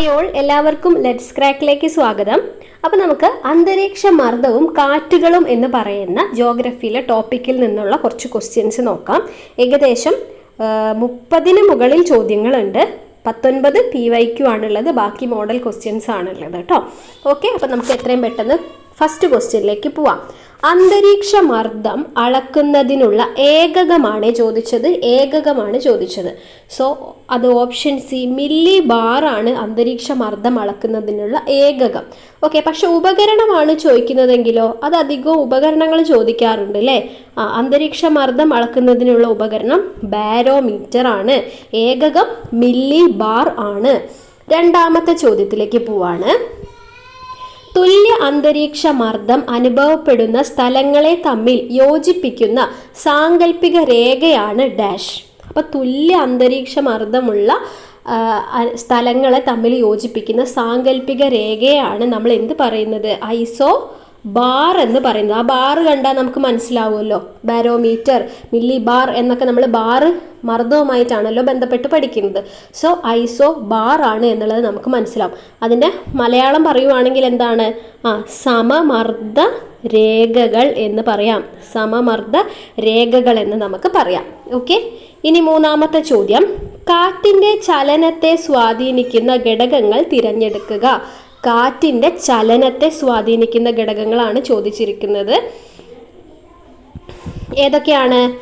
Hi എല്ലാവർക്കും let's ക്രാക്കിലേക്ക് സ്വാഗതം. അപ്പോൾ നമുക്ക് അന്തരീക്ഷ മർദ്ദവും കാറ്റുകളും എന്ന് പറയുന്ന ജോഗ്രഫിയിലെ ടോപ്പിക്കിൽ നിന്നുള്ള കുറച്ച് ക്വസ്റ്റ്യൻസ് നോക്കാം. ഏകദേശം മുപ്പതിന് മുകളിൽ ചോദ്യങ്ങളുണ്ട്. പത്തൊൻപത് പി വൈ ക്യു ആണുള്ളത്. ബാക്കി മോഡൽ ക്വസ്റ്റ്യൻസ് ആണുള്ളത് കേട്ടോ. ഓക്കെ അപ്പോൾ നമുക്ക് എത്രയും പെട്ടെന്ന് ഫസ്റ്റ് ക്വസ്റ്റ്യനിലേക്ക് പോവാം. അന്തരീക്ഷ മർദ്ദം അളക്കുന്നതിനുള്ള ഏകകമാണ് ചോദിച്ചത്. ഏകകമാണ് ചോദിച്ചത്. സോ അത് ഓപ്ഷൻ സി മില്ലി ബാർ ആണ് അന്തരീക്ഷ മർദ്ദം അളക്കുന്നതിനുള്ള ഏകകം. ഓക്കെ പക്ഷെ ഉപകരണമാണ് ചോദിക്കുന്നതെങ്കിലോ? അത് അധികവും ഉപകരണങ്ങൾ ചോദിക്കാറുണ്ട് അല്ലേ? ആ അന്തരീക്ഷ മർദ്ദം അളക്കുന്നതിനുള്ള ഉപകരണം ബാരോമീറ്റർ ആണ്. ഏകകം മില്ലി ബാർ ആണ്. രണ്ടാമത്തെ ചോദ്യത്തിലേക്ക് പോവാണ്. തുല്യ അന്തരീക്ഷ മർദ്ദം അനുഭവപ്പെടുന്ന സ്ഥലങ്ങളെ തമ്മിൽ യോജിപ്പിക്കുന്ന സാങ്കല്പിക രേഖയാണ് ഡാഷ്. അപ്പോൾ തുല്യ അന്തരീക്ഷ മർദ്ദമുള്ള സ്ഥലങ്ങളെ തമ്മിൽ യോജിപ്പിക്കുന്ന സാങ്കല്പിക രേഖയാണ് നമ്മൾ എന്ത് പറയുന്നത്? ഐസോ ബാർ എന്ന് പറയുന്നത്. ആ ബാർ കണ്ടാൽ നമുക്ക് മനസ്സിലാവുമല്ലോ. ബാരോമീറ്റർ മില്ലി ബാർ എന്നൊക്കെ നമ്മൾ ബാർ മർദ്ദവുമായിട്ടാണല്ലോ ബന്ധപ്പെട്ട് പഠിക്കുന്നത്. സോ ഐസോ ബാർ ആണ് എന്നുള്ളത് നമുക്ക് മനസ്സിലാവും. അതിന്റെ മലയാളം പറയുവാണെങ്കിൽ എന്താണ്? ആ സമമർദ്ദ രേഖകൾ എന്ന് പറയാം. സമമർദ്ദ രേഖകൾ എന്ന് നമുക്ക് പറയാം. ഓക്കെ? ഇനി മൂന്നാമത്തെ ചോദ്യം. കാറ്റിന്റെ ചലനത്തെ സ്വാധീനിക്കുന്ന ഘടകങ്ങൾ തിരഞ്ഞെടുക്കുക. കാറ്റിന്റെ ചലനത്തെ സ്വാധീനിക്കുന്ന ഘടകങ്ങളാണ് ചോദിച്ചിരിക്കുന്നത്. ഏതൊക്കെയാണ്?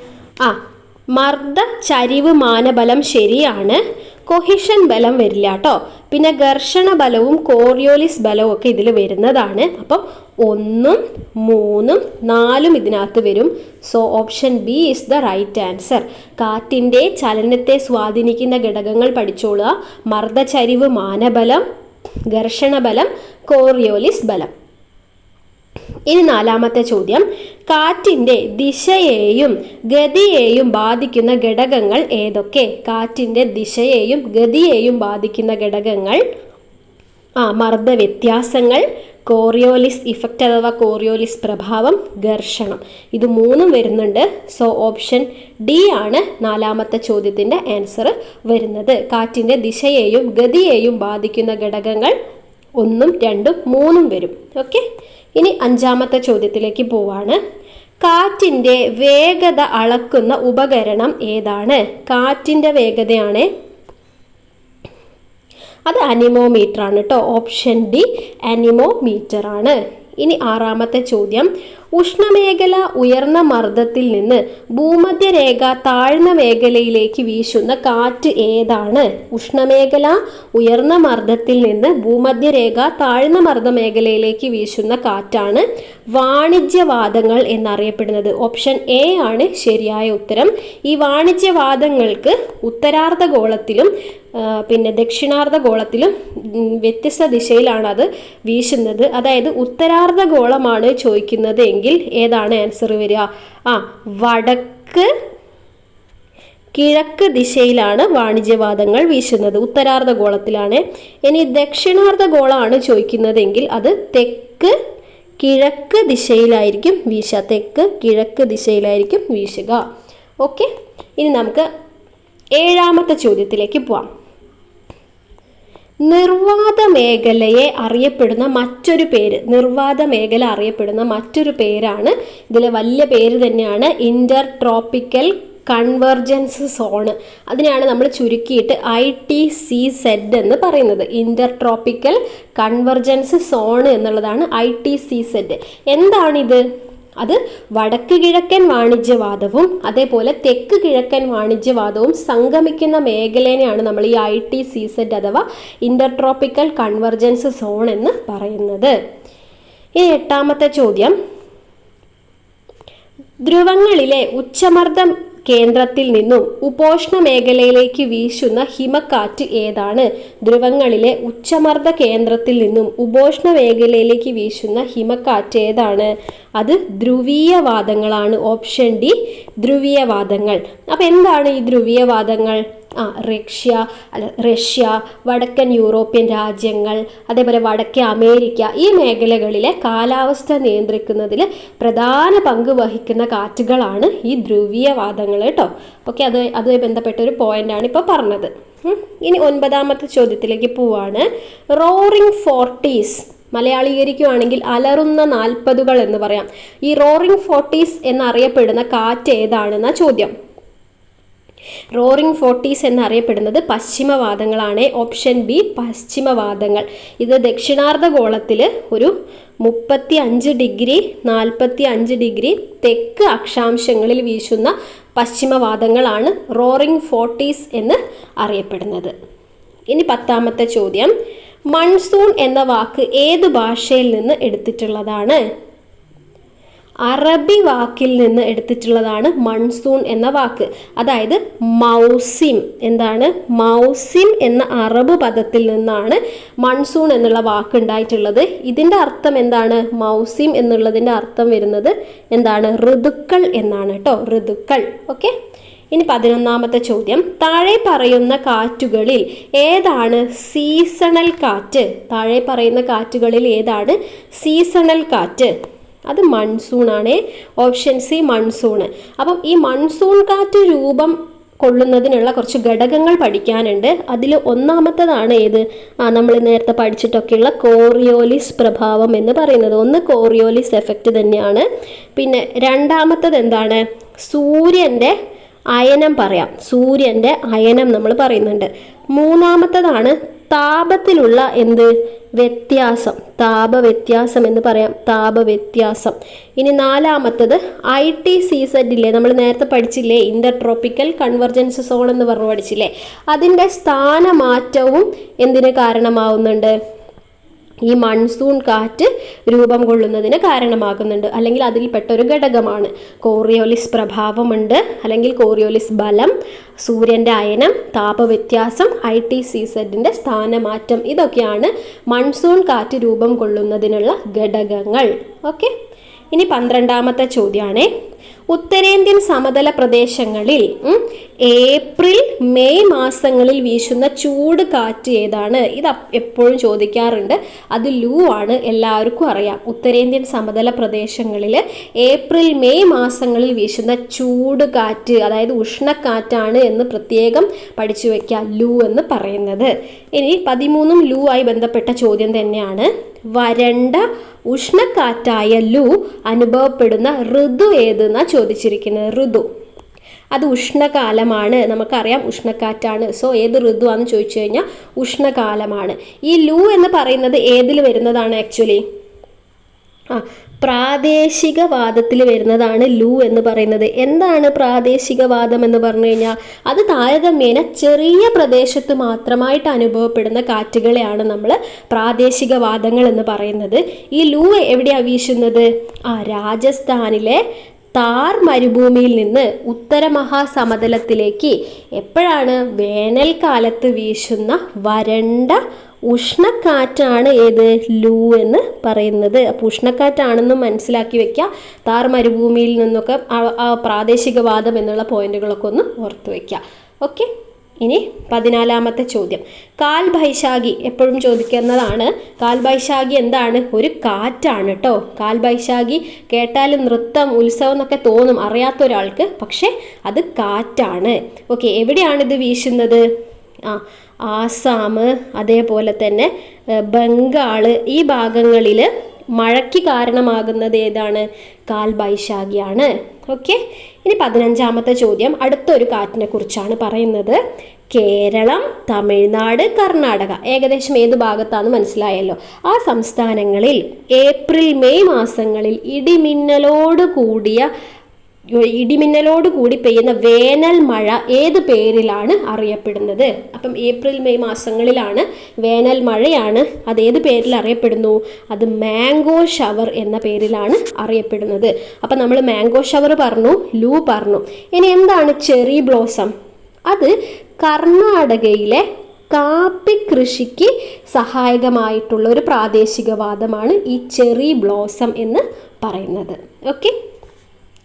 ആ മർദ്ദ ചരിവ് മാനബലം ശരിയാണ്. കൊഹിഷൻ ബലം വരില്ല കേട്ടോ. പിന്നെ ഘർഷണ ബലവും കോറിയോലിസ് ബലവും ഒക്കെ ഇതിൽ വരുന്നതാണ്. അപ്പം ഒന്നും മൂന്നും നാലും ഇതിനകത്ത് വരും. So option B is the right answer. കാറ്റിന്റെ ചലനത്തെ സ്വാധീനിക്കുന്ന ഘടകങ്ങൾ പഠിച്ചോളുക. മർദ്ദചരിവ് മാനബലം ഘർഷണബലം കോറിയോലിസ് ബലം. ഇനി നാലാമത്തെ ചോദ്യം. കാറ്റിന്റെ ദിശയെയും ഗതിയെയും ബാധിക്കുന്ന ഘടകങ്ങൾ ഏതൊക്കെ? കാറ്റിന്റെ ദിശയെയും ഗതിയെയും ബാധിക്കുന്ന ഘടകങ്ങൾ ആ മർദ്ദ വ്യത്യാസങ്ങൾ കോറിയോലിസ് ഇഫക്റ്റ് അഥവാ കോറിയോലിസ് പ്രഭാവം ഘർഷണം. ഇത് മൂന്നും വരുന്നുണ്ട്. സോ ഓപ്ഷൻ ഡി ആണ് നാലാമത്തെ ചോദ്യത്തിന്റെ ആൻസർ വരുന്നത്. കാറ്റിന്റെ ദിശയെയും ഗതിയെയും ബാധിക്കുന്ന ഘടകങ്ങൾ ഒന്നും രണ്ടും മൂന്നും വരും. ഓക്കെ ഇനി അഞ്ചാമത്തെ ചോദ്യത്തിലേക്ക് പോവാണ്. കാറ്റിന്റെ വേഗത അളക്കുന്ന ഉപകരണം ഏതാണ്? കാറ്റിന്റെ വേഗതയാണ് അത് അനിമോമീറ്റർ ആണ് കേട്ടോ ഓപ്ഷൻ ഡി അനിമോമീറ്റർ ആണ് ഇനി ആറാമത്തെ ചോദ്യം. ഉഷ്ണമേഖല ഉയർന്ന മർദ്ദത്തിൽ നിന്ന് ഭൂമധ്യരേഖ താഴ്ന്ന മേഖലയിലേക്ക് വീശുന്ന കാറ്റ് ഏതാണ്? ഉഷ്ണമേഖല ഉയർന്ന മർദ്ദത്തിൽ നിന്ന് ഭൂമധ്യരേഖ താഴ്ന്ന മർദ്ദ മേഖലയിലേക്ക് വീശുന്ന കാറ്റാണ് വാണിജ്യവാദങ്ങൾ എന്നറിയപ്പെടുന്നത്. ഓപ്ഷൻ എ ആണ് ശരിയായ ഉത്തരം. ഈ വാണിജ്യവാദങ്ങൾക്ക് ഉത്തരാർദ്ധഗോളത്തിലും ഗോളത്തിലും പിന്നെ ദക്ഷിണാർദ്ധ ഗോളത്തിലും വ്യത്യസ്ത ദിശയിലാണ് അത് വീശുന്നത്. അതായത് ഉത്തരാർദ്ധ ഗോളമാണ് ചോദിക്കുന്നത് എങ്കിൽ ഏതാണ് ആൻസർ വരിക? ആ വടക്ക് കിഴക്ക് ദിശയിലാണ് വാണിജ്യവാദങ്ങൾ വീശുന്നത്. ഉത്തരാർദ്ധ ഗോളത്തിലാണ് ഇനി ദക്ഷിണാർദ്ധ ഗോളമാണ് ചോദിക്കുന്നതെങ്കിൽ അത് തെക്ക് കിഴക്ക് ദിശയിലായിരിക്കും വീശ തെക്ക് കിഴക്ക് ദിശയിലായിരിക്കും വീശുക. ഓക്കെ ഇനി നമുക്ക് ഏഴാമത്തെ ചോദ്യത്തിലേക്ക് പോവാം. നിർവാത മേഖലയെ അറിയപ്പെടുന്ന മറ്റൊരു പേര് നിർവാത മേഖല അറിയപ്പെടുന്ന മറ്റൊരു പേരാണ്. ഇതിലെ വലിയ പേര് തന്നെയാണ് ഇന്റർ ട്രോപ്പിക്കൽ കൺവെർജൻസ് സോണ് അതിനെയാണ് നമ്മൾ ചുരുക്കിയിട്ട് ഐ ടി സി സെഡ് എന്ന് പറയുന്നത്. ഇന്റർ ട്രോപ്പിക്കൽ കൺവെർജൻസ് സോണ് എന്നുള്ളതാണ് ഐ ടി സി സെഡ് എന്താണിത്? അത് വടക്ക് കിഴക്കൻ വാണിജ്യവാദവും അതേപോലെ തെക്ക് കിഴക്കൻ വാണിജ്യവാദവും സംഗമിക്കുന്ന മേഖലേനെയാണ് നമ്മൾ ഈ ഐ ടി സി സെറ്റ് അഥവാ ഇന്റർട്രോപ്പിക്കൽ കൺവെർജൻസ് സോൺ എന്ന് പറയുന്നത്. ഈ എട്ടാമത്തെ ചോദ്യം. ധ്രുവങ്ങളിലെ ഉച്ചമർദ്ദ കേന്ദ്രത്തിൽ നിന്നും ഉപോഷ്ണ മേഖലയിലേക്ക് വീശുന്ന ഹിമക്കാറ്റ് ഏതാണ്? ധ്രുവങ്ങളിലെ ഉച്ചമർദ്ദ കേന്ദ്രത്തിൽ നിന്നും ഉപോഷ്ണ മേഖലയിലേക്ക് വീശുന്ന ഹിമക്കാറ്റ് ഏതാണ്? അത് ധ്രുവീയവാദങ്ങളാണ്. Option D ധ്രുവീയവാദങ്ങൾ. അപ്പം എന്താണ് ഈ ധ്രുവീയവാദങ്ങൾ? ആ റഷ്യ അല്ല റഷ്യ വടക്കൻ യൂറോപ്യൻ രാജ്യങ്ങൾ അതേപോലെ വടക്കേ അമേരിക്ക ഈ മേഖലകളിലെ കാലാവസ്ഥ നിയന്ത്രിക്കുന്നതിൽ പ്രധാന പങ്ക് വഹിക്കുന്ന കാറ്റുകളാണ് ഈ ധ്രുവീയവാദങ്ങൾ കേട്ടോ. ഓക്കെ അത് അതുമായി ബന്ധപ്പെട്ട ഒരു പോയിന്റാണ് ഇപ്പോൾ പറഞ്ഞത്. ഇനി ഒൻപതാമത്തെ ചോദ്യത്തിലേക്ക് പോവാണ്. റോറിംഗ് ഫോർട്ടീസ് മലയാളീകരിക്കുകയാണെങ്കിൽ അലറുന്ന നാൽപ്പതുകൾ എന്ന് പറയാം. ഈ റോറിംഗ് ഫോർട്ടീസ് എന്നറിയപ്പെടുന്ന കാറ്റ് ഏതാണെന്ന ചോദ്യം. റോറിംഗ് ഫോർട്ടീസ് എന്നറിയപ്പെടുന്നത് പശ്ചിമവാദങ്ങളാണ്. Option B പശ്ചിമവാദങ്ങൾ. ഇത് ദക്ഷിണാർദ്ധഗോളത്തിൽ ഒരു മുപ്പത്തി അഞ്ച് ഡിഗ്രി നാൽപ്പത്തി അഞ്ച് ഡിഗ്രി തെക്ക് അക്ഷാംശങ്ങളിൽ വീശുന്ന പശ്ചിമവാദങ്ങളാണ് റോറിംഗ് ഫോർട്ടീസ് എന്ന് അറിയപ്പെടുന്നത്. ഇനി പത്താമത്തെ ചോദ്യം. മൺസൂൺ എന്ന വാക്ക് ഏത് ഭാഷയിൽ നിന്ന് എടുത്തിട്ടുള്ളതാണ്? അറബി വാക്കിൽ നിന്ന് എടുത്തിട്ടുള്ളതാണ് മൺസൂൺ എന്ന വാക്ക്. അതായത് മൗസിം. എന്താണ്? മൗസിം എന്ന അറബ് പദത്തിൽ നിന്നാണ് മൺസൂൺ എന്നുള്ള വാക്ക് ഉണ്ടായിട്ടുള്ളത്. ഇതിന്റെ അർത്ഥം എന്താണ്? മൗസിം എന്നുള്ളതിന്റെ അർത്ഥം വരുന്നത് എന്താണ്? ഋതുക്കൾ എന്നാണ് കേട്ടോ. ഋതുക്കൾ. ഓക്കെ? ഇനി പതിനൊന്നാമത്തെ ചോദ്യം. താഴെ പറയുന്ന കാറ്റുകളിൽ ഏതാണ് സീസണൽ കാറ്റ്? താഴെ പറയുന്ന കാറ്റുകളിൽ ഏതാണ്? സീസണൽ കാറ്റ്. അത് മൺസൂണാണേ ഓപ്ഷൻ സി മൺസൂണ്. അപ്പം ഈ മൺസൂൺ കാറ്റ് രൂപം കൊള്ളുന്നതിനുള്ള കുറച്ച് ഘടകങ്ങൾ പഠിക്കാനുണ്ട്. അതിൽ ഒന്നാമത്തതാണ് ഏത്? ആ നമ്മൾ നേരത്തെ പഠിച്ചിട്ടൊക്കെയുള്ള കോറിയോലിസ് പ്രഭാവം എന്ന് പറയുന്നത്. ഒന്ന് കോറിയോലിസ് എഫക്റ്റ് തന്നെയാണ്. പിന്നെ രണ്ടാമത്തത് എന്താണ്? സൂര്യന്റെ അയനം പറയാം. സൂര്യന്റെ അയനം നമ്മൾ പറയുന്നുണ്ട്. മൂന്നാമത്തതാണ് താപത്തിലുള്ള എന്ത്? വ്യത്യാസം. താപവ്യത്യാസം എന്ന് പറയാം. താപവ്യത്യാസം. ഇനി നാലാമത്തത് ഐ ടി സി നമ്മൾ നേരത്തെ പഠിച്ചില്ലേ? ഇന്റർ ട്രോപ്പിക്കൽ കൺവർജൻസ് സോൺ എന്ന് പറഞ്ഞു പഠിച്ചില്ലേ? അതിന്റെ സ്ഥാനമാറ്റവും എന്തിന് കാരണമാവുന്നുണ്ട്? ഈ മൺസൂൺ കാറ്റ് രൂപം കൊള്ളുന്നതിന് കാരണമാകുന്നുണ്ട്. അല്ലെങ്കിൽ അതിൽപ്പെട്ട ഒരു ഘടകമാണ്. കോറിയോലിസ് പ്രഭാവമുണ്ട്. അല്ലെങ്കിൽ കോറിയോലിസ് ബലം സൂര്യന്റെ അയനം താപവ്യത്യാസം ഐ ടി സി സെഡിന്റെ സ്ഥാനമാറ്റം ഇതൊക്കെയാണ് മൺസൂൺ കാറ്റ് രൂപം കൊള്ളുന്നതിനുള്ള ഘടകങ്ങൾ. ഓക്കെ ഇനി പന്ത്രണ്ടാമത്തെ ചോദ്യമാണ് ഉത്തരേന്ത്യൻ സമതല പ്രദേശങ്ങളിൽ ഏപ്രിൽ മെയ് മാസങ്ങളിൽ വീശുന്ന ചൂട് കാറ്റ് ഏതാണ്? ഇത് എപ്പോഴും ചോദിക്കാറുണ്ട്. അത് ലൂ ആണ് എല്ലാവർക്കും അറിയാം. ഉത്തരേന്ത്യൻ സമതല പ്രദേശങ്ങളിൽ ഏപ്രിൽ മെയ് മാസങ്ങളിൽ വീശുന്ന ചൂട് കാറ്റ് അതായത് ഉഷ്ണക്കാറ്റാണ് എന്ന് പ്രത്യേകം പഠിച്ചു വയ്ക്കുക ലൂ എന്ന് പറയുന്നത്. ഇനി പതിമൂന്നും ലൂ ആയി ബന്ധപ്പെട്ട ചോദ്യം തന്നെയാണ്. വരണ്ട ഉഷ്ണക്കാറ്റായ ലൂ അനുഭവപ്പെടുന്ന ഋതു ഏതെന്നാ ചോദിച്ചിരിക്കുന്നത് ഋതു. അത് ഉഷ്ണകാലമാണ്. നമുക്കറിയാം ഉഷ്ണക്കാറ്റാണ്. സോ ഏത് ഋതുവാന്ന് ചോദിച്ചു കഴിഞ്ഞാൽ ഉഷ്ണകാലമാണ്. ഈ ലൂ എന്ന് പറയുന്നത് ഏതിൽ വരുന്നതാണ് ആക്ച്വലി? ആ പ്രാദേശികവാദത്തിൽ വരുന്നതാണ് ലൂ എന്ന് പറയുന്നത്. എന്താണ് പ്രാദേശികവാദം എന്ന് പറഞ്ഞു കഴിഞ്ഞാൽ അത് താരതമ്യേന ചെറിയ പ്രദേശത്ത് മാത്രമായിട്ട് അനുഭവപ്പെടുന്ന കാറ്റുകളെയാണ് നമ്മൾ പ്രാദേശികവാദങ്ങൾ എന്ന് പറയുന്നത്. ഈ ലൂ എവിടെയാണ് വീശുന്നത്? ആ രാജസ്ഥാനിലെ താർ മരുഭൂമിയിൽ നിന്ന് ഉത്തര മഹാസമതലത്തിലേക്ക്. എപ്പോഴാണ് വേനൽക്കാലത്ത് വീശുന്ന വരണ്ട ഉഷ്ണക്കാറ്റാണ് ഏത്? ലൂ എന്ന് പറയുന്നത്. അപ്പോൾ ഉഷ്ണക്കാറ്റാണെന്ന് മനസ്സിലാക്കി വെക്കുക താർ മരുഭൂമിയിൽ നിന്നൊക്കെ പ്രാദേശികവാദം എന്നുള്ള പോയിന്റുകളൊക്കെ ഒന്ന് ഓർത്തു വയ്ക്കുക ഓക്കെ? ഇനി പതിനാലാമത്തെ ചോദ്യം. കാൽ ബൈശാഖി എപ്പോഴും ചോദിക്കുന്നതാണ്. കാൽ ബൈശാഖി എന്താണ്? ഒരു കാറ്റാണ് കേട്ടോ കാൽ ബൈശാഖി കേട്ടാൽ നൃത്തം ഉത്സവം എന്നൊക്കെ തോന്നും അറിയാത്ത ഒരാൾക്ക് പക്ഷേ അത് കാറ്റാണ്. ഓക്കെ എവിടെയാണ് ഇത് വീശുന്നത്? ആ ആസാം അതേപോലെ തന്നെ ബംഗാൾ ഈ ഭാഗങ്ങളിൽ മഴയ്ക്ക് കാരണമാകുന്നത് ഏതാണ്? കാൽ ബൈശാഖിയാണ് ഓക്കെ? ഇനി പതിനഞ്ചാമത്തെ ചോദ്യം. അടുത്തൊരു കാറ്റിനെ കുറിച്ചാണ് പറയുന്നത്. കേരളം തമിഴ്നാട് കർണാടക. ഏകദേശം ഏത് ഭാഗത്താണെന്ന് മനസ്സിലായല്ലോ. ആ സംസ്ഥാനങ്ങളിൽ ഏപ്രിൽ മെയ് മാസങ്ങളിൽ ഇടിമിന്നലോട് കൂടിയ ഇടിമിന്നലോട് കൂടി പെയ്യുന്ന വേനൽ മഴ ഏത് പേരിലാണ് അറിയപ്പെടുന്നത്? അപ്പം ഏപ്രിൽ മെയ് മാസങ്ങളിലാണ് വേനൽ മഴയാണ്. അത് ഏത് പേരിൽ അറിയപ്പെടുന്നു? അത് മാംഗോ ഷവർ എന്ന പേരിലാണ് അറിയപ്പെടുന്നത്. അപ്പം നമ്മൾ മാംഗോ ഷവർ പറഞ്ഞു ലൂ പറഞ്ഞു. ഇനി എന്താണ് ചെറി ബ്ലോസം? അത് കർണാടകയിലെ കാപ്പി കൃഷിക്ക് സഹായകമായിട്ടുള്ള ഒരു പ്രാദേശികവാദമാണ് ഈ ചെറി ബ്ലോസം എന്ന് പറയുന്നത്. ഓക്കെ?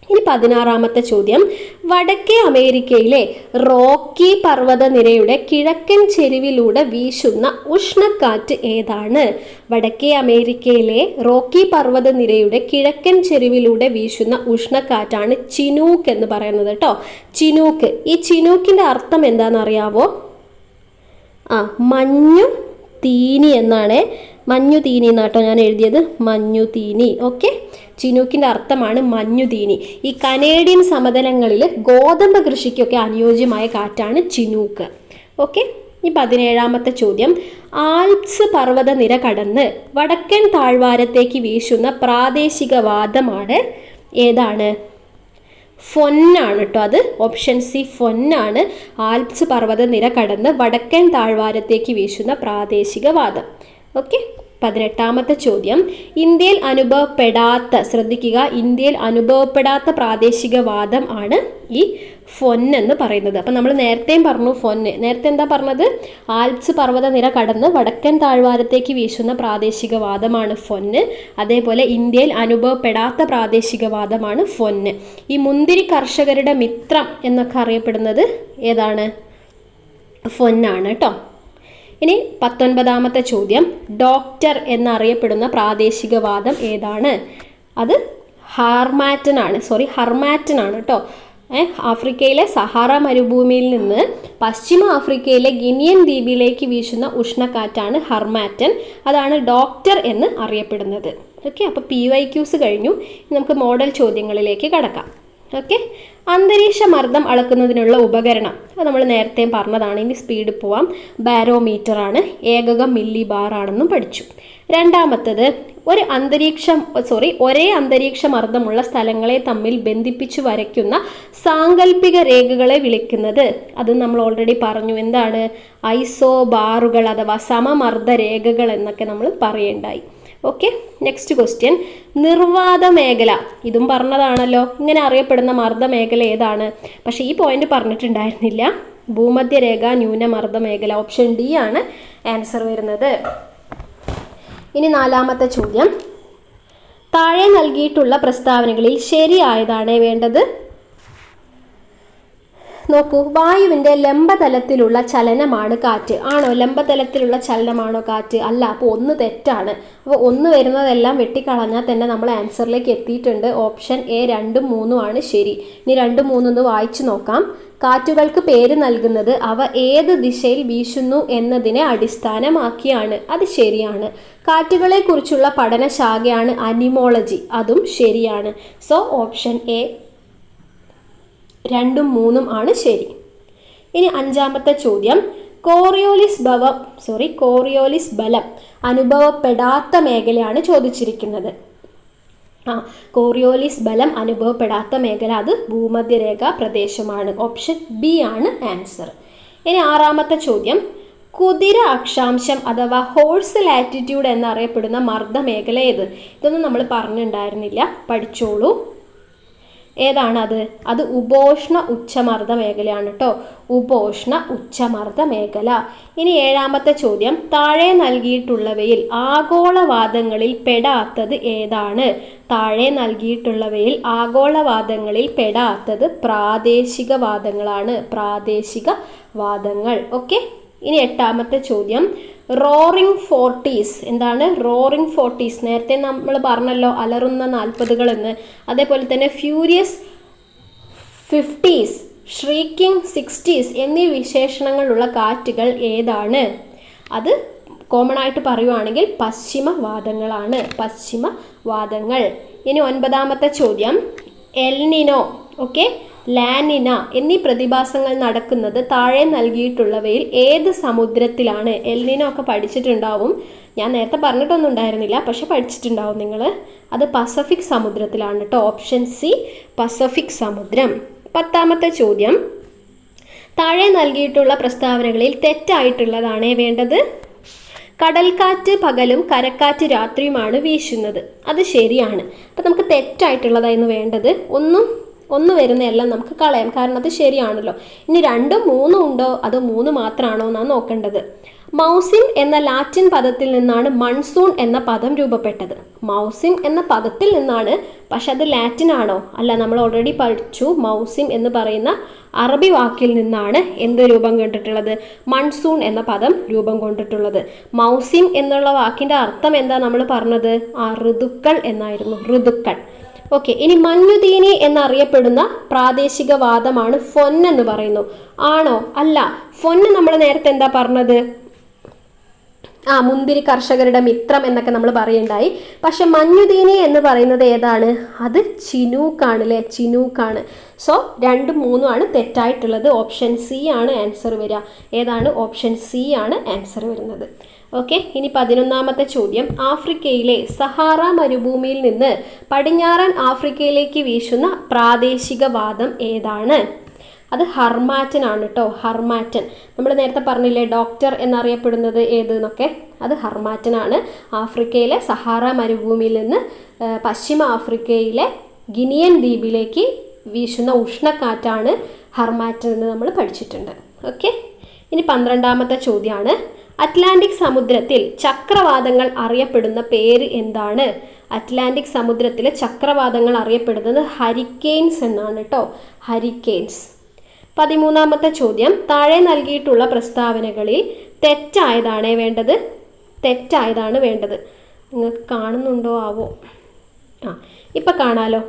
ഇനി പതിനാറാമത്തെ ചോദ്യം. വടക്കേ അമേരിക്കയിലെ റോക്കി പർവതനിരയുടെ കിഴക്കൻ ചെരുവിലൂടെ വീശുന്ന ഉഷ്ണക്കാറ്റ് ഏതാണ്? വടക്കേ അമേരിക്കയിലെ റോക്കി പർവതനിരയുടെ കിഴക്കൻ ചെരുവിലൂടെ വീശുന്ന ഉഷ്ണക്കാറ്റാണ് ചിനൂക്ക് എന്ന് പറയുന്നത് കേട്ടോ. ചിനൂക്ക്. ഈ ചിനൂക്കിന്റെ അർത്ഥം എന്താണെന്ന് അറിയാവോ ആ മഞ്ഞു തീനി എന്നാണ്. മഞ്ഞു തീനി എന്നാട്ടോ ഞാൻ എഴുതിയത്. മഞ്ഞു തീനി. ഓക്കെ. ചിനൂക്കിന്റെ അർത്ഥമാണ് മഞ്ഞുതീനി. ഈ കനേഡിയൻ സമതലങ്ങളിൽ ഗോതമ്പ് കൃഷിക്കൊക്കെ അനുയോജ്യമായ കാറ്റാണ് ചിനൂക്ക്. ഓക്കെ? ഈ പതിനേഴാമത്തെ ചോദ്യം. ആൽപ്സ് പർവതനിര കടന്ന് വടക്കൻ താഴ്വാരത്തേക്ക് വീശുന്ന പ്രാദേശിക വാദമാണ് ഏതാണ്? ഫൊന്നാണ് കേട്ടോ അത്. ഓപ്ഷൻ സി ഫൊന്നാണ്. ആൽപ്സ് പർവതനിര കടന്ന് വടക്കൻ താഴ്വാരത്തേക്ക് വീശുന്ന പ്രാദേശിക വാദം. ഓക്കെ? പതിനെട്ടാമത്തെ ചോദ്യം. ഇന്ത്യയിൽ അനുഭവപ്പെടാത്ത ശ്രദ്ധിക്കുക ഇന്ത്യയിൽ അനുഭവപ്പെടാത്ത പ്രാദേശിക വാദം ആണ് ഈ ഫൊൻ എന്ന് പറയുന്നത്. അപ്പം നമ്മൾ നേരത്തെയും പറഞ്ഞു ഫൊന്ന് നേരത്തെ എന്താ പറഞ്ഞത്? ആൽപ്സ് പർവതനിര കടന്ന് വടക്കൻ താഴ്വാരത്തേക്ക് വീശുന്ന പ്രാദേശിക വാദമാണ് ഫൊന്ന് അതേപോലെ ഇന്ത്യയിൽ അനുഭവപ്പെടാത്ത പ്രാദേശിക വാദമാണ് ഫൊന്ന് ഈ മുന്തിരി കർഷകരുടെ മിത്രം എന്നൊക്കെ അറിയപ്പെടുന്നത് ഏതാണ്? ഫൊന്നാണ് കേട്ടോ ഇനി പത്തൊൻപതാമത്തെ ചോദ്യം. ഡോക്ടർ എന്നറിയപ്പെടുന്ന പ്രാദേശികവാദം ഏതാണ്? അത് ഹാർമാറ്റൻ ആണ്. സോറി ഹർമാറ്റൻ ആണ് കേട്ടോ. ആഫ്രിക്കയിലെ സഹാറ മരുഭൂമിയിൽ നിന്ന് പശ്ചിമ ആഫ്രിക്കയിലെ ഗിനിയൻ ദ്വീപിലേക്ക് വീശുന്ന ഉഷ്ണക്കാറ്റാണ് ഹർമാറ്റൻ. അതാണ് ഡോക്ടർ എന്ന് അറിയപ്പെടുന്നത്. ഓക്കെ അപ്പോൾ പി വൈ ക്യൂസ് കഴിഞ്ഞു. നമുക്ക് മോഡൽ ചോദ്യങ്ങളിലേക്ക് കടക്കാം. ഓക്കെ അന്തരീക്ഷ മർദ്ദം അളക്കുന്നതിനുള്ള ഉപകരണം. അത് നമ്മൾ നേരത്തെ പറഞ്ഞതാണ്. ഇനി സ്പീഡ് പോവാം. ബാരോമീറ്റർ ആണ്. ഏകകം മില്ലി ബാർ ആണെന്നും പഠിച്ചു. രണ്ടാമത്തത് ഒരു അന്തരീക്ഷം സോറി ഒരേ അന്തരീക്ഷ മർദ്ദമുള്ള സ്ഥലങ്ങളെ തമ്മിൽ ബന്ധിപ്പിച്ച് വരയ്ക്കുന്ന സാങ്കല്പിക രേഖകളെ വിളിക്കുന്നത്. അത് നമ്മൾ ഓൾറെഡി പറഞ്ഞു. എന്താണ്? ഐസോ ബാറുകൾ അഥവാ സമമർദ്ദ രേഖകൾ എന്നൊക്കെ നമ്മൾ പറയേണ്ടായി. ഓക്കെ നെക്സ്റ്റ് ക്വസ്റ്റ്യൻ നിർവാത മേഖല. ഇതും പറഞ്ഞതാണല്ലോ. ഇങ്ങനെ അറിയപ്പെടുന്ന മർദ്ദ മേഖല ഏതാണ്? പക്ഷേ ഈ പോയിന്റ് പറഞ്ഞിട്ടുണ്ടായിരുന്നില്ല. ഭൂമധ്യരേഖ ന്യൂനമർദ്ദ മേഖല. ഓപ്ഷൻ ഡി ആണ് ആൻസർ വരുന്നത്. ഇനി നാലാമത്തെ ചോദ്യം. താഴെ നൽകിയിട്ടുള്ള പ്രസ്താവനകളിൽ ശരിയായതാണ് വേണ്ടത്? നോക്കൂ വായുവിന്റെ ലംബതലത്തിലുള്ള ചലനമാണ് കാറ്റ്. ആണോ? ലംബതലത്തിലുള്ള ചലനമാണോ കാറ്റ്? അല്ല അപ്പോൾ ഒന്ന് തെറ്റാണ്. അപ്പോൾ ഒന്ന് വരുന്നതെല്ലാം വെട്ടിക്കളഞ്ഞാൽ തന്നെ നമ്മൾ ആൻസറിലേക്ക് എത്തിയിട്ടുണ്ട്. ഓപ്ഷൻ എ രണ്ടും മൂന്നും ആണ് ശരി. ഇനി രണ്ടും മൂന്നൊന്ന് വായിച്ചു നോക്കാം. കാറ്റുകൾക്ക് പേര് നൽകുന്നത് അവ ഏത് ദിശയിൽ വീശുന്നു എന്നതിനെ അടിസ്ഥാനമാക്കിയാണ്. അത് ശരിയാണ്. കാറ്റുകളെക്കുറിച്ചുള്ള പഠനശാഖയാണ് അനിമോളജി. അതും ശരിയാണ്. സോ ഓപ്ഷൻ എ രണ്ടും മൂന്നും ആണ് ശരി. ഇനി അഞ്ചാമത്തെ ചോദ്യം. കോറിയോലിസ് ഭവം സോറി കോറിയോലിസ് ബലം അനുഭവപ്പെടാത്ത മേഖലയാണ് ചോദിച്ചിരിക്കുന്നത്. ആ കോറിയോലിസ് ബലം അനുഭവപ്പെടാത്ത മേഖല അത് ഭൂമധ്യരേഖ പ്രദേശമാണ്. ഓപ്ഷൻ ബി ആണ് ആൻസർ ഇനി ആറാമത്തെ ചോദ്യം. കുതിര അക്ഷാംശം അഥവാ ഹോഴ്സ് ലാറ്റിറ്റ്യൂഡ് എന്നറിയപ്പെടുന്ന മർദ്ദ മേഖല ഏത്? ഇതൊന്നും നമ്മൾ പറഞ്ഞിട്ടുണ്ടായിരുന്നില്ല പഠിച്ചോളൂ. ഏതാണ് അത് അത് ഉപോഷ്ണ ഉച്ചമർദ്ദ മേഖലയാണ് കേട്ടോ ഉപോഷ്ണ ഉച്ചമർദ്ദ മേഖല. ഇനി ഏഴാമത്തെ ചോദ്യം. താഴെ നൽകിയിട്ടുള്ളവയിൽ ആഗോളവാദങ്ങളിൽ പെടാത്തത് ഏതാണ്? താഴെ നൽകിയിട്ടുള്ളവയിൽ ആഗോളവാദങ്ങളിൽ പെടാത്തത് പ്രാദേശിക വാദങ്ങളാണ് പ്രാദേശിക വാദങ്ങൾ ഓക്കെ? ഇനി എട്ടാമത്തെ ചോദ്യം. റോറിംഗ് ഫോർട്ടീസ് എന്താണ്? റോറിംഗ് ഫോർട്ടീസ് നേരത്തെ നമ്മൾ പറഞ്ഞല്ലോ അലറുന്ന നാൽപ്പതുകൾ എന്ന് അതേപോലെ തന്നെ ഫ്യൂരിയസ് ഫിഫ്റ്റീസ് ഷ്രീക്കിംഗ് സിക്സ്റ്റീസ് എന്നീ വിശേഷണങ്ങളുള്ള കാറ്റുകൾ ഏതാണ്? അത് കോമൺ ആയിട്ട് പറയുവാണെങ്കിൽ പശ്ചിമവാദങ്ങളാണ് പശ്ചിമവാദങ്ങൾ പശ്ചിമ വാദങ്ങൾ. ഇനി ഒൻപതാമത്തെ ചോദ്യം. എൽനിനോ ഓക്കെ ലാനിന എന്നീ പ്രതിഭാസങ്ങൾ നടക്കുന്നത് താഴെ നൽകിയിട്ടുള്ളവയിൽ ഏത് സമുദ്രത്തിലാണ്? എൽനിനോ ഒക്കെ പഠിച്ചിട്ടുണ്ടാവും. ഞാൻ നേരത്തെ പറഞ്ഞിട്ടൊന്നും ഉണ്ടായിരുന്നില്ല പക്ഷെ പഠിച്ചിട്ടുണ്ടാവും നിങ്ങൾ അത് പസഫിക് സമുദ്രത്തിലാണ് കേട്ടോ ഓപ്ഷൻ സി പസഫിക് സമുദ്രം. പത്താമത്തെ ചോദ്യം. താഴെ നൽകിയിട്ടുള്ള പ്രസ്താവനകളിൽ തെറ്റായിട്ടുള്ളതാണ് വേണ്ടത്? കടൽക്കാറ്റ് പകലും കരക്കാറ്റ് രാത്രിയുമാണ് വീശുന്നത്. അത് ശരിയാണ്. അപ്പം നമുക്ക് തെറ്റായിട്ടുള്ളതായിരുന്നു വേണ്ടത്. ഒന്നും ഒന്ന് വരുന്നതെല്ലാം നമുക്ക് കളയാം. കാരണം അത് ശരിയാണല്ലോ. ഇനി രണ്ടും മൂന്നും ഉണ്ടോ? അതോ മൂന്ന് മാത്രമാണോ എന്നാണ് നോക്കേണ്ടത്. മൗസിം എന്ന ലാറ്റിൻ പദത്തിൽ നിന്നാണ് മൺസൂൺ എന്ന പദം രൂപപ്പെട്ടത്. മൗസിം എന്ന പദത്തിൽ നിന്നാണ് പക്ഷെ അത് ലാറ്റിൻ ആണോ? അല്ല നമ്മൾ ഓൾറെഡി പഠിച്ചു മൗസിം എന്ന് പറയുന്ന അറബി വാക്കിൽ നിന്നാണ് എന്ത് രൂപം കണ്ടിട്ടുള്ളത്? മൺസൂൺ എന്ന പദം രൂപം കൊണ്ടിട്ടുള്ളത്. മൗസിം എന്നുള്ള വാക്കിന്റെ അർത്ഥം എന്താ നമ്മൾ പറഞ്ഞത്? ആ ഋതുക്കൾ എന്നായിരുന്നു. ഋതുക്കൾ. ഓക്കെ ഇനി മഞ്ഞുതീനി എന്നറിയപ്പെടുന്ന പ്രാദേശിക വാദമാണ് എന്ന് പറയുന്നു. ആണോ? അല്ല. ഫൊന്ന് നമ്മൾ നേരത്തെ എന്താ പറഞ്ഞത്? ആ മുന്തിരി കർഷകരുടെ മിത്രം എന്നൊക്കെ നമ്മൾ പറയുണ്ടായി. പക്ഷെ മഞ്ഞുതീനി എന്ന് പറയുന്നത് ഏതാണ്? അത് ചിനൂക്കാണ് അല്ലേ ചിനൂക്കാണ്. സോ രണ്ടും മൂന്നും ആണ് തെറ്റായിട്ടുള്ളത്. ഓപ്ഷൻ സി ആണ് ആൻസർ വരിക. ഏതാണ്? ഓപ്ഷൻ സി ആണ് ആൻസർ വരുന്നത്. ഓക്കെ ഇനി പതിനൊന്നാമത്തെ ചോദ്യം. ആഫ്രിക്കയിലെ സഹാറ മരുഭൂമിയിൽ നിന്ന് പടിഞ്ഞാറൻ ആഫ്രിക്കയിലേക്ക് വീശുന്ന പ്രാദേശിക വാദം ഏതാണ്? അത് ഹർമാറ്റൻ ആണ് കേട്ടോ ഹർമാറ്റൻ. നമ്മൾ നേരത്തെ പറഞ്ഞില്ലേ ഡോക്ടർ എന്നറിയപ്പെടുന്നത് ഏത് എന്നൊക്കെ അത് ഹർമാറ്റൻ ആണ്. ആഫ്രിക്കയിലെ സഹാറ മരുഭൂമിയിൽ നിന്ന് പശ്ചിമ ആഫ്രിക്കയിലെ ഗിനിയൻ ദ്വീപിലേക്ക് വീശുന്ന ഉഷ്ണക്കാറ്റാണ് ഹർമാറ്റൻ എന്ന് നമ്മൾ പഠിച്ചിട്ടുണ്ട്. ഓക്കെ? ഇനി പന്ത്രണ്ടാമത്തെ ചോദ്യമാണ് അറ്റ്ലാന്റിക് സമുദ്രത്തിൽ ചക്രവാതങ്ങൾ അറിയപ്പെടുന്ന പേര് എന്താണ്? അറ്റ്ലാന്റിക് സമുദ്രത്തിലെ ചക്രവാതങ്ങൾ അറിയപ്പെടുന്നത് ഹരിക്കെയിൻസ് എന്നാണ് കേട്ടോ ഹരിക്കെയിൻസ്. പതിമൂന്നാമത്തെ ചോദ്യം. താഴെ നൽകിയിട്ടുള്ള പ്രസ്താവനകളിൽ തെറ്റായതാണ് വേണ്ടത്. തെറ്റായതാണ് വേണ്ടത്. നിങ്ങൾക്ക് കാണുന്നുണ്ടോ ആവോ? ആ ഇപ്പം കാണാലോ.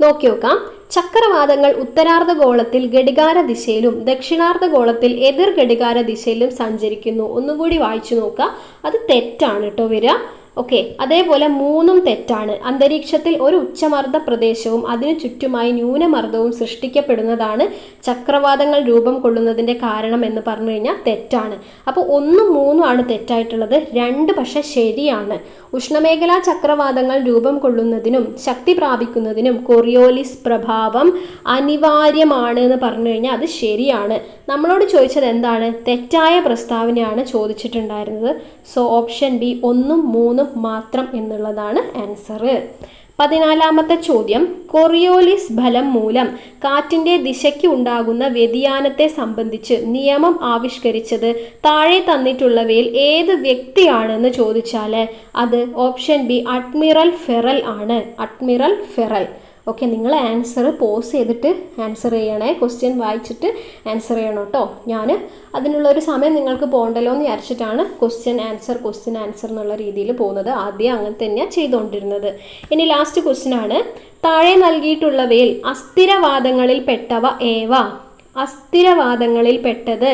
നോക്കി നോക്കാം. ചക്രവാതങ്ങൾ ഉത്തരാർദ്ധഗോളത്തിൽ ഘടികാര ദിശയിലും ദക്ഷിണാർദ്ധ ഗോളത്തിൽ എതിർ ഘടികാര ദിശയിലും സഞ്ചരിക്കുന്നു. ഒന്നുകൂടി വായിച്ചു നോക്കുക. അത് തെറ്റാണ് കേട്ടോ വരിക. ഓക്കെ അതേപോലെ മൂന്നും തെറ്റാണ്. അന്തരീക്ഷത്തിൽ ഒരു ഉച്ചമർദ്ദ പ്രദേശവും അതിനു ചുറ്റുമായി ന്യൂനമർദ്ദവും സൃഷ്ടിക്കപ്പെടുന്നതാണ് ചക്രവാതങ്ങൾ രൂപം കൊള്ളുന്നതിന്റെ കാരണം എന്ന് പറഞ്ഞു കഴിഞ്ഞാൽ തെറ്റാണ്. അപ്പോൾ ഒന്നും മൂന്നും ആണ് തെറ്റായിട്ടുള്ളത്. രണ്ട് പക്ഷേ ശരിയാണ്. ഉഷ്ണമേഖലാ ചക്രവാതങ്ങൾ രൂപം കൊള്ളുന്നതിനും ശക്തി പ്രാപിക്കുന്നതിനും കൊറിയോലിസ് പ്രഭാവം അനിവാര്യമാണ് എന്ന് പറഞ്ഞു കഴിഞ്ഞാൽ അത് ശരിയാണ്. നമ്മളോട് ചോദിച്ചത് എന്താണ്? തെറ്റായ പ്രസ്താവനയാണ് ചോദിച്ചിട്ടുണ്ടായിരുന്നത്. സോ ഓപ്ഷൻ ബി ഒന്നും മൂന്നും മാത്രം എന്നുള്ളതാണ് ആൻസർ പതിനാലാമത്തെ ചോദ്യം കൊറിയോലിസ് ഫലം മൂലം കാറ്റിന്റെ ദിശയ്ക്ക് ഉണ്ടാകുന്ന വ്യതിയാനത്തെ സംബന്ധിച്ച് നിയമം ആവിഷ്കരിച്ചത് താഴെ തന്നിട്ടുള്ളവയിൽ ഏത് വ്യക്തിയാണെന്ന് ചോദിച്ചാൽ അത് ഓപ്ഷൻ ബി അഡ്മിറൽ ഫെറൽ ആണ്. അഡ്മിറൽ ഫെറൽ ഓക്കെ നിങ്ങൾ ആൻസർ പോസ് ചെയ്തിട്ട് ആൻസർ ചെയ്യണേ. ക്വസ്റ്റ്യൻ വായിച്ചിട്ട് ആൻസർ ചെയ്യണം കേട്ടോ ഞാൻ അതിനുള്ള ഒരു സമയം നിങ്ങൾക്ക് പോകണ്ടല്ലോ എന്ന് വിചാരിച്ചിട്ടാണ് ക്വസ്റ്റ്യൻ ആൻസർ ക്വസ്റ്റ്യൻ ആൻസർ എന്നുള്ള രീതിയിൽ പോകുന്നത്. ആദ്യം അങ്ങനെ തന്നെയാണ് ചെയ്തുകൊണ്ടിരുന്നത് ഇനി ലാസ്റ്റ് ക്വസ്റ്റ്യൻ ആണ്. താഴെ നൽകിയിട്ടുള്ളവയിൽ അസ്ഥിരവാദങ്ങളിൽ പെട്ടവ ഏവ? അസ്ഥിരവാദങ്ങളിൽ പെട്ടത്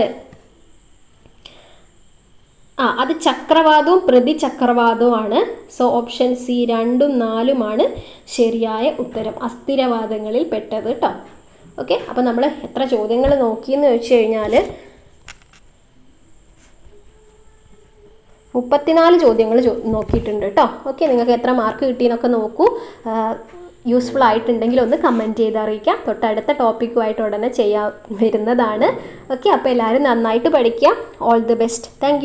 ആ അത് ചക്രവാതവും പ്രതിചക്രവാതവുമാണ് സോ ഓപ്ഷൻ സി രണ്ടും നാലുമാണ് ശരിയായ ഉത്തരം. അസ്ഥിരവാദങ്ങളിൽ പെട്ടത് കേട്ടോ ഓക്കെ അപ്പോൾ നമ്മൾ എത്ര ചോദ്യങ്ങൾ നോക്കിയെന്ന് ചോദിച്ചു കഴിഞ്ഞാൽ മുപ്പത്തിനാല് ചോദ്യങ്ങൾ നോക്കിയിട്ടുണ്ട് കേട്ടോ ഓക്കെ നിങ്ങൾക്ക് എത്ര മാർക്ക് കിട്ടിയെന്നൊക്കെ നോക്കൂ. യൂസ്ഫുൾ ആയിട്ടുണ്ടെങ്കിൽ ഒന്ന് കമന്റ് ചെയ്ത് അറിയിക്കാം. തൊട്ടടുത്ത ടോപ്പിക്കുമായിട്ട് ഉടനെ ചെയ്യാൻ വരുന്നതാണ്. ഓക്കെ അപ്പോൾ എല്ലാവരും നന്നായിട്ട് പഠിക്കുക. All the best thank